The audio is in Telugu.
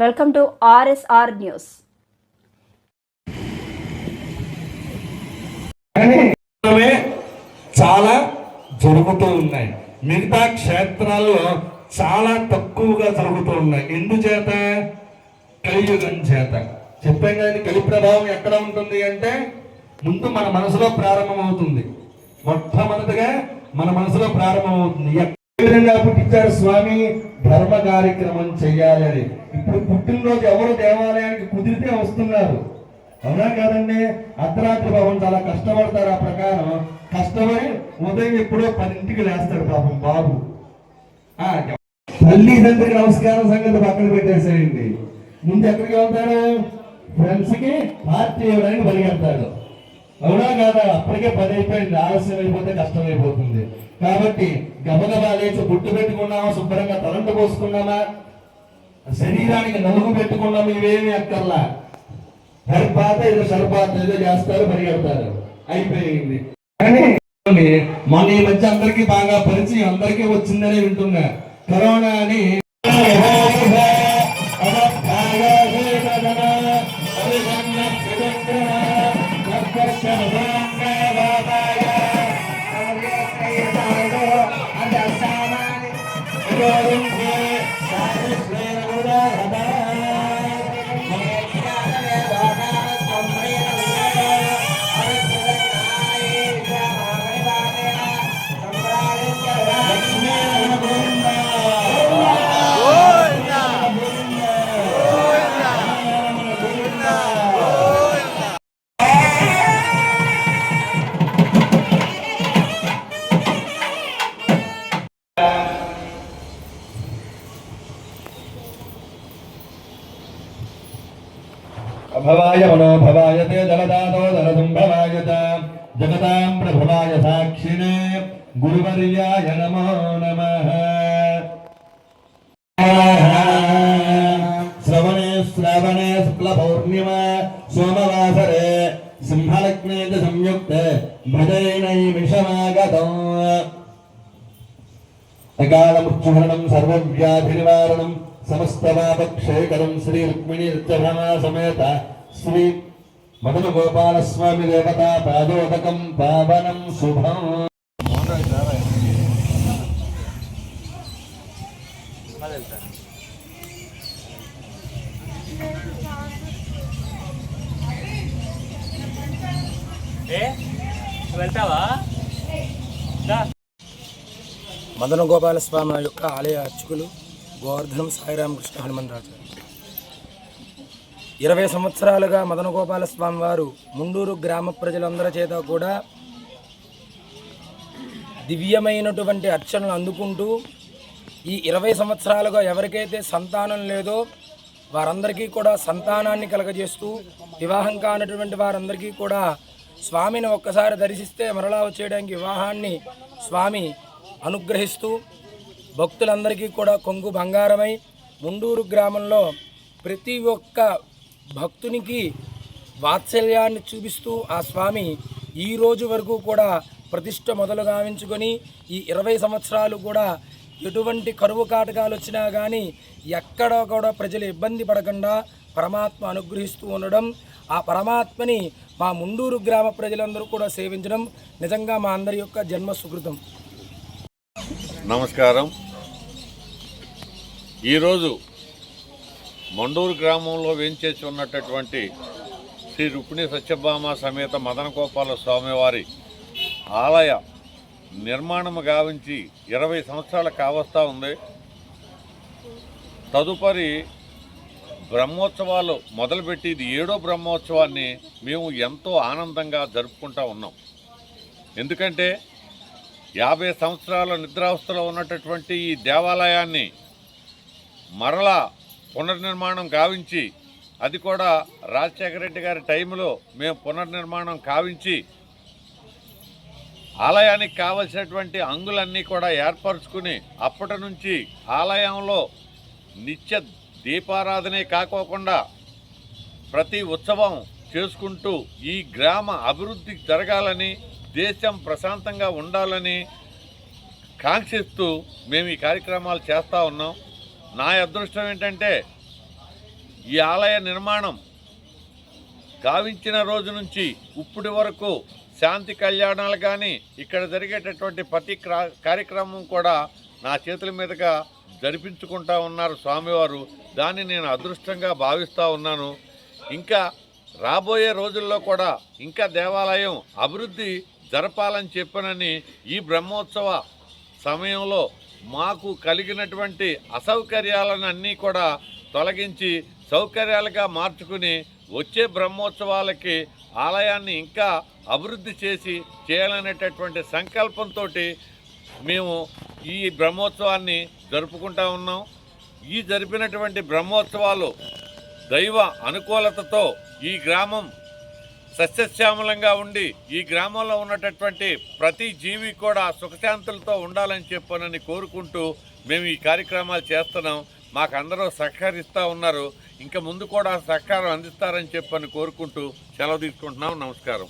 Welcome to RSR news. చాలా జరుగుతూ ఉన్నాయి. మిగతా క్షేత్రాల్లో చాలా తక్కువగా జరుగుతూ ఉన్నాయి. ఎందుచేత? కలియుగం చేత. చెప్పాం కానీ కలి ప్రభావం ఎక్కడ ఉంటుంది అంటే ముందు మన మనసులో ప్రారంభమవుతుంది. మొట్టమొదటిగా మన మనసులో ప్రారంభమవుతుంది. విధంగా పుట్టించారు స్వామి. ధర్మ కార్యక్రమం చెయ్యాలి అని ఇప్పుడు పుట్టినరోజు ఎవరు దేవాలయానికి కుదిరితే వస్తున్నారు. అవునా కాదండి? అర్ధరాత్రి పాపం చాలా కష్టపడతారు ఆ ప్రకారం. కష్టపడి ఉదయం ఎప్పుడో పదింటికి లేస్తాడు పాపం బాబు. ఆ, తల్లిదండ్రులకి నమస్కారం సంగతి పక్కన పెట్టేసేయండి. ముందు ఎక్కడికి వెళ్తాడు ఫ్రెండ్స్కి పార్టీ ఇవ్వడానికి పరిగెడతాడు అవునా కాదా? అప్పటికే పని అయిపోయింది ఆలస్యం అయిపోతే కష్టం అయిపోతుంది. కాబట్టి గబగబా లేచి బుట్టు పెట్టుకున్నామా శుభ్రంగా తలంట పోసుకున్నామా? శరీరానికి నలుగు పెట్టుకున్నాము ఇవేమి అక్కర్లా. సరిపాత ఏదో సరిపాత ఏదో చేస్తారు పరిగెడతారు. అయిపోయింది. కానీ మొన్న ఈ మధ్య అందరికీ బాగా పరిచయం అందరికీ వచ్చిందనే వింటున్నా. కరోనా అని Thank you. అభవాయ మనోభవాయ తే జలదాతో జలదుంభవాయత జగతాం ప్రభువాయ సాక్షిణే గురువర్యాయ నమో నమ శ్రవణే శ్రావణే శుక్ల పౌర్ణిమ సోమవాసరే సింహలగ్నే చ సంయుక్తే భజైనైమిషమాగతం అకాలముక్షుహరణం సర్వవ్యాధినివారణం సమస్తవాపక్షేకరం శ్రీ రుక్మిణి నిత్యభ్రమా సమేత శ్రీ మదన గోపాల స్వామి దేవత పాదోదకం పావనం శుభం. వెళ్తావా. మదన గోపాల స్వామి యొక్క ఆలయ అర్చకులు గోవర్ధనం సాయిరామకృష్ణ హనుమంతరాజు ఇరవై సంవత్సరాలుగా మదన గోపాల స్వామి వారు ముండూరు గ్రామ ప్రజలందరి చేత కూడా దివ్యమైనటువంటి అర్చనలు అందుకుంటూ ఈ ఇరవై సంవత్సరాలుగా ఎవరికైతే సంతానం లేదో వారందరికీ కూడా సంతానాన్ని కలగజేస్తూ వివాహం కానటువంటి వారందరికీ కూడా స్వామిని ఒక్కసారి దర్శిస్తే మరలా వచ్చేయడానికి వివాహాన్ని స్వామి అనుగ్రహిస్తూ భక్తులందరికీ కూడా కొంగు బంగారమై ముండూరు గ్రామంలో ప్రతి ఒక్క భక్తునికి వాత్సల్యాన్ని చూపిస్తూ ఆ స్వామి ఈ రోజు వరకు కూడా ప్రతిష్ట మొదలు గావించుకొని ఈ ఇరవై సంవత్సరాలు కూడా ఎటువంటి కరువు కాటకాలు వచ్చినా కానీ ఎక్కడ కూడా ప్రజలు ఇబ్బంది పడకుండా పరమాత్మ అనుగ్రహిస్తూ ఉండడం ఆ పరమాత్మని మా ముండూరు గ్రామ ప్రజలందరూ కూడా సేవించడం నిజంగా మా అందరి యొక్క జన్మ సుకృతం. నమస్కారం. ఈరోజు మండూరు గ్రామంలో వేంచేసి ఉన్నటువంటి శ్రీ రుక్మిణి సత్యభామ సమేత మదన గోపాల స్వామివారి ఆలయ నిర్మాణం గావించి ఇరవై సంవత్సరాలు కావస్తా ఉంది. తదుపరి బ్రహ్మోత్సవాలు మొదలుపెట్టి ఇది ఏడో బ్రహ్మోత్సవాన్ని మేము ఎంతో ఆనందంగా జరుపుకుంటా ఉన్నాం. ఎందుకంటే యాభై సంవత్సరాల నిద్రావస్థలో ఉన్నటటువంటి ఈ దేవాలయాన్ని మరలా పునర్నిర్మాణం గావించి అది కూడా రాజశేఖర రెడ్డి గారి టైంలో మేము పునర్నిర్మాణం కావించి ఆలయానికి కావలసినటువంటి అంగులన్నీ కూడా ఏర్పరచుకుని అప్పటి నుంచి ఆలయంలో నిత్య దీపారాధనే కాకోకుండా ప్రతి ఉత్సవం చేసుకుంటూ ఈ గ్రామ అభివృద్ధి జరగాలని దేశం ప్రశాంతంగా ఉండాలని కాంక్షిస్తూ మేము ఈ కార్యక్రమాలు చేస్తూ ఉన్నాం. నా అదృష్టం ఏంటంటే ఈ ఆలయ నిర్మాణం గావించిన రోజు నుంచి ఇప్పటి వరకు శాంతి కళ్యాణాలు కానీ ఇక్కడ జరిగేటటువంటి ప్రతి క్రా- కార్యక్రమం కూడా నా చేతుల మీదుగా జరిపించుకుంటా ఉన్నారు స్వామివారు. దాన్ని నేను అదృష్టంగా భావిస్తూ ఉన్నాను. ఇంకా రాబోయే రోజుల్లో కూడా ఇంకా దేవాలయం అభివృద్ధి జరపాలని చెప్పనని ఈ బ్రహ్మోత్సవ సమయంలో మాకు కలిగినటువంటి అసౌకర్యాలను అన్నీ కూడా తొలగించి సౌకర్యాలుగా మార్చుకుని వచ్చే బ్రహ్మోత్సవాలకి ఆలయాన్ని ఇంకా అభివృద్ధి చేసి చేయాలనేటటువంటి సంకల్పంతో మేము ఈ బ్రహ్మోత్సవాన్ని జరుపుకుంటా ఉన్నాం. ఈ జరిపినటువంటి బ్రహ్మోత్సవాలు దైవ అనుకూలతతో ఈ గ్రామం సస్యశ్యామలంగా ఉండి ఈ గ్రామంలో ఉన్నటటువంటి ప్రతి జీవి కూడా సుఖశాంతులతో ఉండాలని చెప్పనని కోరుకుంటూ మేము ఈ కార్యక్రమాలు చేస్తున్నాం. మాకు అందరూ సహకరిస్తూ ఉన్నారు. ఇంకా ముందు కూడా సహకారం అందిస్తారని చెప్పని కోరుకుంటూ సెలవు తీసుకుంటున్నాం. నమస్కారం.